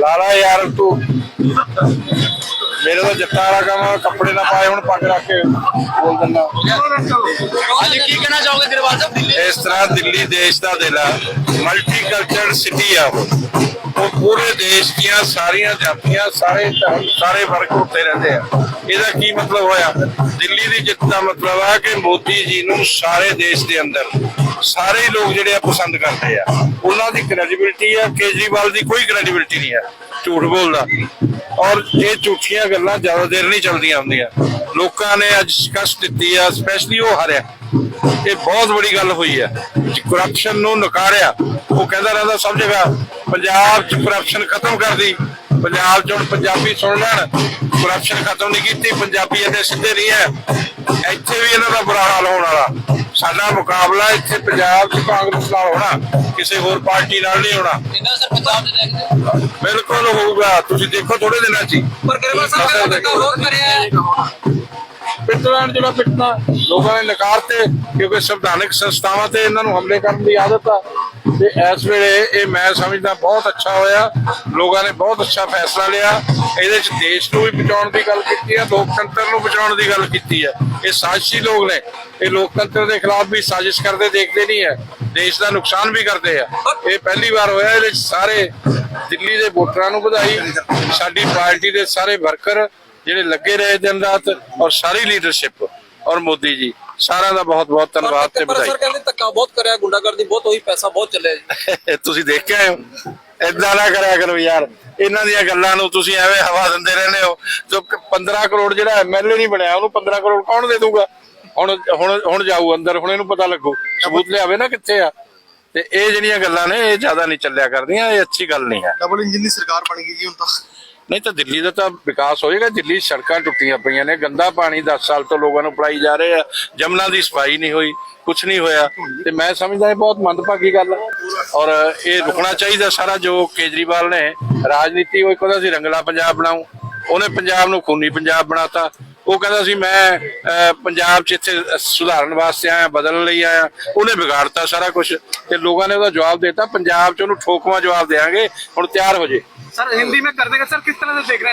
ਲਾਲਾ ਯਾਰ ਤੂੰ। ਮੇਰੇ ਤਾਂ ਜੱਟਾਂ ਵਾਲਾ ਕੰਮ ਕੱਪੜੇ ਨਾ ਪਾਏ ਹੁਣ ਪੱਗ ਰੱਖ ਕੇ ਬੋਲ ਦਿੰਦਾ। ਅੱਜ ਕੀ ਕਹਿਣਾ ਚਾਹੋਗੇ ਦਰਬਾਰ ਸਾਹਿਬ ਦਿੱਲੀ ਇਸ ਤਰ੍ਹਾਂ ਦਿੱਲੀ ਦੇਸ਼ ਦਾ ਦਿਲ ਆ। ਮਲਟੀ ਕਲਚਰਡ ਸਿਟੀ ਆ ਉਹ। ਉਹ ਪੂਰੇ ਦੇਸ਼ ਦੀਆਂ ਸਾਰੀਆਂ ਜਾਤੀਆਂ ਸਾਰੇ ਸਾਰੇ ਵਰਗ ਉੱਤੇ ਰਹਿੰਦੇ ਆ। ਇਹਦਾ ਕੀ ਮਤਲਬ ਹੋਇਆ? ਦਿੱਲੀ ਦੀ ਜਿੱਤ ਦਾ ਮਤਲਬ ਆ ਕਿ ਮੋਦੀ ਜੀ ਨੂੰ ਸਾਰੇ ਦੇਸ਼ ਦੇ ਅੰਦਰ ਸਾਰੇ ਹੀ ਲੋਕ ਜਿਹੜੇ ਆ ਪਸੰਦ ਕਰਦੇ ਆ। ਉਹਨਾਂ ਦੀ ਕ੍ਰੈਡੀਬਿਲਟੀ ਆ, ਕੇਜਰੀਵਾਲ ਦੀ ਕੋਈ ਕ੍ਰੈਡੀਬਿਲਟੀ ਨਹੀਂ ਆ, ਝੂਠ ਬੋਲਦਾ। ਔਰ ਇਹ ਝੂਠੀਆਂ ਗੱਲਾਂ ਜ਼ਿਆਦਾ ਦੇਰ ਨਹੀਂ ਚੱਲਦੀਆਂ ਹੁੰਦੀਆਂ। ਲੋਕਾਂ ਨੇ ਅੱਜ ਸ਼ਿਕਸਤ ਦਿੱਤੀ ਆ ਸਪੈਸ਼ਲੀ ਉਹ ਹਾਰਿਆ। ਇਹ ਬਹੁਤ ਵੱਡੀ ਗੱਲ ਹੋਈ ਹੈ। ਕਰਪਸ਼ਨ ਨੂੰ ਨਕਾਰਿਆ। ਉਹ ਕਹਿੰਦਾ ਰਹਿੰਦਾ ਸਭ ਜਗ੍ਹਾ ਪੰਜਾਬ 'ਚ ਕਰਪਸ਼ਨ ਖਤਮ ਕਰ ਦੀ ਪੰਜਾਬ 'ਚ ਹੁਣ ਪੰਜਾਬੀ ਸੁਣ ਲੈਣ। ਕਰਪਸ਼ਨ ਖਤਮ ਨਹੀਂ ਕੀਤੀ। ਪੰਜਾਬੀ ਇਹਦੇ ਸਿੱਧੇ ਨਹੀਂ ਹੈ। ਇੱਥੇ ਵੀ ਇਹਨਾਂ ਦਾ ਬੁਰਾ ਹਾਲ ਹੋਣ ਵਾਲਾ। ਸਾਡਾ ਮੁਕਾਬਲਾ ਇੱਥੇ ਪੰਜਾਬ 'ਚ ਕਾਂਗਰਸ ਨਾਲ ਹੋਣਾ। ਕਿਸੇ ਹੋਰ ਪਾਰਟੀ ਨਾਲ ਨਹੀਂ ਹੋਣਾ। ਕਿੰਨਾ ਸਰ ਪੰਜਾਬ ਦੇ ਦੇਖਦੇ ਬਿਲਕੁਲ ਹੋਊਗਾ। ਤੁਸੀਂ ਦੇਖੋ ਥੋੜੇ ਦਿਨਾਂ 'ਚ ਹੀ। ਪਰ ਗਰੇਵਾਲ ਸਾਹਿਬ ਧੱਕਾ ਬਹੁਤ ਕਰਿਆ ਹੈ। ਪਿੱਟਣਾ ਜਿਹੜਾ ਪਿੱਟਣਾ। ਲੋਕਾਂ ਨੇ ਨਕਾਰਤੇ ਕਿਉਂਕਿ ਸੰਵਿਧਾਨਕ ਸੰਸਥਾਵਾਂ ਤੇ ਇਹਨਾਂ ਨੂੰ ਹਮਲੇ ਕਰਨ ਦੀ ਆਦਤ ਆ। ਤੇ ਇਸ ਵੇਲੇ ਇਹ ਮੈਂ ਸਮਝਦਾ ਬਹੁਤ ਅੱਛਾ ਹੋਇਆ। ਲੋਕਾਂ ਨੇ ਬਹੁਤ ਅੱਛਾ ਫੈਸਲਾ ਲਿਆ। ਇਹਦੇ ਚ ਦੇਸ਼ ਨੂੰ ਵੀ ਬਚਾਉਣ ਦੀ ਗੱਲ ਕੀਤੀ ਹੈ ਲੋਕਤੰਤਰ ਨੂੰ ਬਚਾਉਣ ਦੀ ਗੱਲ ਕੀਤੀ ਹੈ ਇਹ ਸਾਜ਼ਿਸ਼ੀ ਲੋਕ ਨੇ। ਇਹ ਲੋਕਤੰਤਰ ਦੇ ਖਿਲਾਫ ਵੀ ਸਾਜ਼ਿਸ਼ ਕਰਦੇ ਦੇਖਦੇ ਨਹੀਂ ਹੈ ਦੇਸ਼ ਦਾ ਨੁਕਸਾਨ ਵੀ ਕਰਦੇ ਆ। ਇਹ ਪਹਿਲੀ ਵਾਰ ਹੋਇਆ, ਇਹਦੇ ਸਾਰੇ ਦਿੱਲੀ ਦੇ ਵੋਟਰਾਂ ਨੂੰ ਵਧਾਈ। ਸਾਡੀ ਪਾਰਟੀ ਦੇ ਸਾਰੇ ਵਰਕਰ ਜਿਹੜੇ ਲੱਗੇ ਰਹੇ ਦਿਨ ਰਾਤ ਔਰ ਸਾਰੀ ਲੀਡਰਸ਼ਿਪ ਔਰ ਮੋਦੀ ਜੀ ਸਾਰਿਆਂ ਦਾ ਬਹੁਤ ਬਹੁਤ ਧੰਨਵਾਦ ਤੇ ਵਧਾਈ। ਸਰ ਕਹਿੰਦੇ ਧੱਕਾ ਬਹੁਤ ਕਰਿਆ ਗੁੰਡਾਗਰਦੀ ਬਹੁਤ ਹੋਈ ਪੈਸਾ ਬਹੁਤ ਚੱਲਿਆ ਜੀ। ਤੁਸੀਂ ਦੇਖ ਕੇ ਆਏ ਹੋ? ਏਦਾਂ ਨਾ ਕਰਿਆ ਕਰੋ ਯਾਰ। ਇਹਨਾਂ ਦੀਆਂ ਗੱਲਾਂ ਨੂੰ ਤੁਸੀਂ ਐਵੇਂ ਹਵਾ ਦਿੰਦੇ ਰਹਿੰਦੇ ਹੋ। ਜੋ ਕਿ 15 ਕਰੋੜ ਜਿਹੜਾ ਐਮਐਲਏ ਨਹੀਂ ਬਣਿਆ ਉਹਨੂੰ 15 ਕਰੋੜ ਕੌਣ ਦੇ ਦੂਗਾ? ਹੁਣ ਹੁਣ ਹੁਣ ਜਾਊ ਅੰਦਰ ਹੁਣ ਇਹਨੂੰ ਪਤਾ ਲੱਗੂ। ਸਬੂਤ ਲਿਆਵੇ ਨਾ ਕਿੱਥੇ ਆ। ਤੇ ਇਹ ਜਿਹੜੀਆਂ ਗੱਲਾਂ ਨੇ ਇਹ ਜ਼ਿਆਦਾ ਨਹੀਂ ਚੱਲਿਆ ਕਰਦੀਆਂ ਇਹ ਅੱਛੀ ਗੱਲ ਨਹੀਂ ਹੈ। ਡਬਲ ਇੰਜਨ ਦੀ ਸਰਕਾਰ ਬਣ ਗਈ ਜੀ ਹੁਣ ਤਾਂ। ਨਹੀਂ ਤਾਂ ਦਿੱਲੀ ਦਾ ਤਾਂ ਵਿਕਾਸ ਹੋਏਗਾ ਦਿੱਲੀ ਸੜਕਾਂ ਟੁੱਟੀਆਂ ਪਈਆਂ ਨੇ, ਗੰਦਾ ਪਾਣੀ 10 ਸਾਲ ਤੋਂ ਲੋਕਾਂ ਨੂੰ ਪੜਾਈ ਜਾ ਰਹੇ ਆ ਜਮਨਾ ਦੀ ਸਫ਼ਾਈ ਨਹੀਂ ਹੋਈ ਕੁਝ ਨਹੀਂ ਹੋਇਆ। ਤੇ ਮੈਂ ਸਮਝਦਾ ਇਹ ਬਹੁਤ ਮੰਦਭਾਗੀ ਗੱਲ ਹੈ ਔਰ ਇਹ ਰੁਕਣਾ ਚਾਹੀਦਾ ਸਾਰਾ ਜੋ ਕੇਜਰੀਵਾਲ ਨੇ, ਰਾਜਨੀਤੀ ਉਹ ਕਹਿੰਦਾ ਸੀ ਰੰਗਲਾ ਪੰਜਾਬ ਬਣਾਉ ਉਹਨੇ ਪੰਜਾਬ ਨੂੰ ਖੂਨੀ ਪੰਜਾਬ ਬਣਾਤਾ ਉਹ ਕਹਿੰਦਾ ਸੀ ਮੈਂ ਅਹ, ਪੰਜਾਬ 'ਚ ਇੱਥੇ ਸੁਧਾਰਨ ਵਾਸਤੇ ਆਇਆ ਬਦਲਣ ਲਈ ਆਇਆ ਉਹਨੇ ਵਿਗਾੜਤਾ ਸਾਰਾ ਕੁਝ ਤੇ ਲੋਕਾਂ ਨੇ ਉਹਦਾ ਜਵਾਬ ਦਿੱਤਾ ਪੰਜਾਬ 'ਚ ਉਹਨੂੰ ਠੋਕਵਾ ਜਵਾਬ ਦੇਾਂਗੇ ਹੁਣ ਤਿਆਰ ਹੋ ਜੇ सर हिंदी में कर देंगे सर किस तरह से देख रहे हैं